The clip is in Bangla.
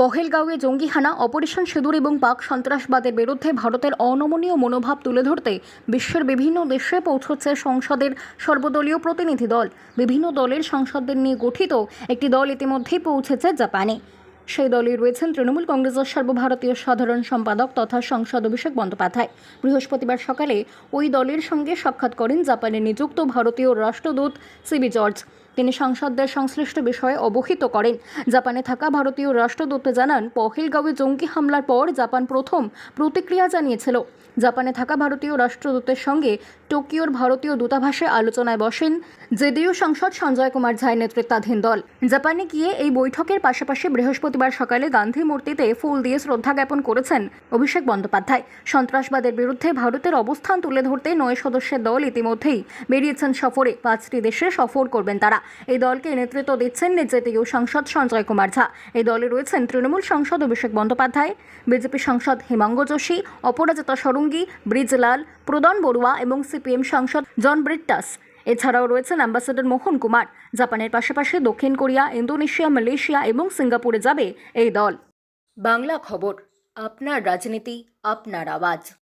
পহেলগাঁওয়ে জঙ্গি হানা, অপারেশন সিঁদুর এবং পাক সন্ত্রাসবাদের বিরুদ্ধে ভারতের অনমনীয় মনোভাব তুলে ধরতে বিশ্বের বিভিন্ন দেশে পৌঁছচ্ছে সংসদের সর্বদলীয় প্রতিনিধি দল। বিভিন্ন দলের সংসদদের নিয়ে গঠিত একটি দল ইতিমধ্যেই পৌঁছেছে জাপানে। সেই দলে রয়েছেন তৃণমূল কংগ্রেসের সর্বভারতীয় সাধারণ সম্পাদক তথা সংসদ অভিষেক বন্দ্যোপাধ্যায়। বৃহস্পতিবার সকালে ওই দলের সঙ্গে সাক্ষাৎ করেন জাপানে নিযুক্ত ভারতীয় রাষ্ট্রদূত সিবি জর্জ। তিনি সংসদদের সংশ্লিষ্ট বিষয়ে অবহিত করেন। জাপানে থাকা ভারতীয় রাষ্ট্রদূত জানান, পহেলগাঁওয়ে জঙ্গি হামলার পর জাপান প্রথম প্রতিক্রিয়া জানিয়েছিল। জাপানে থাকা ভারতীয় রাষ্ট্রদূতের সঙ্গে টোকিওর ভারতীয় দূতাবাসে আলোচনায় বসেন জেডিইউ সাংসদ সঞ্জয় কুমার ঝায় নেতৃত্বাধীন দল। জাপানে গিয়ে এই বৈঠকের পাশাপাশি বৃহস্পতিবার সকালে গান্ধী মূর্তিতে ফুল দিয়ে শ্রদ্ধা জ্ঞাপন করেছেন অভিষেক বন্দ্যোপাধ্যায়। সন্ত্রাসবাদের বিরুদ্ধে ভারতের অবস্থান তুলে ধরতে নয় সদস্যের দল ইতিমধ্যেই বেরিয়েছেন সফরে। পাঁচটি দেশে সফর করবেন তারা। এই দলকে নেতৃত্ব দিচ্ছেন জেডিইউ সাংসদ সঞ্জয় কুমার ঝা। এই দলে রয়েছেন তৃণমূল সাংসদ অভিষেক বন্দ্যোপাধ্যায়, বিজেপি সাংসদ হিমাঙ্গ যোশী, অপরাজিতা সরঙ্গী ব্রিজলাল, প্রদন বড়ুয়া এবং সিপিএম সাংসদ জন ব্রিট্টাস। এছাড়াও রয়েছেন অ্যাম্বাসেডর মোহন কুমার। জাপানের পাশাপাশি দক্ষিণ কোরিয়া, ইন্দোনেশিয়া, মালয়েশিয়া এবং সিঙ্গাপুরে যাবে এই দল। বাংলা খবর, আপনার রাজনীতি, আপনার আওয়াজ।